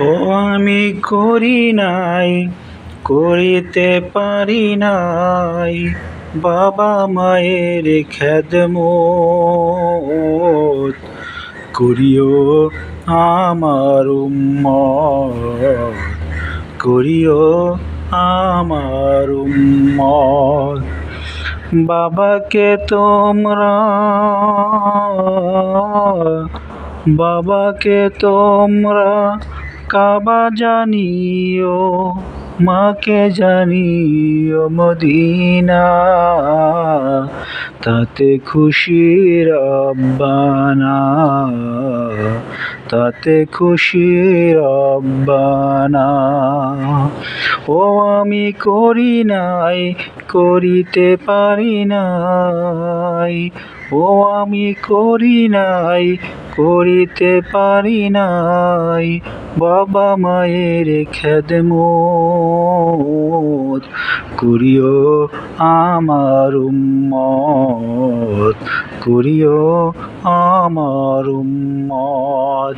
ও আমি করি নাই, করিতে পারি নাই। বাবা মায়ের খেদমত করিও আমার উম্মত, করিও আমার উম্মত। বাবাকে তোমরা বাবাকে তোমরা কাবা জানিও, মাকে জানিও মদিনা। তাতে খুশি রব্বানা তাতে খুশি রব্বানা ও আমি করি নাই, করিতে পারি নাই। ও আমি করি নাই করিতে পারি নাই। বাবা মায়ের খেদমত করিও আমার উম্মত করিও আমার উম্মত।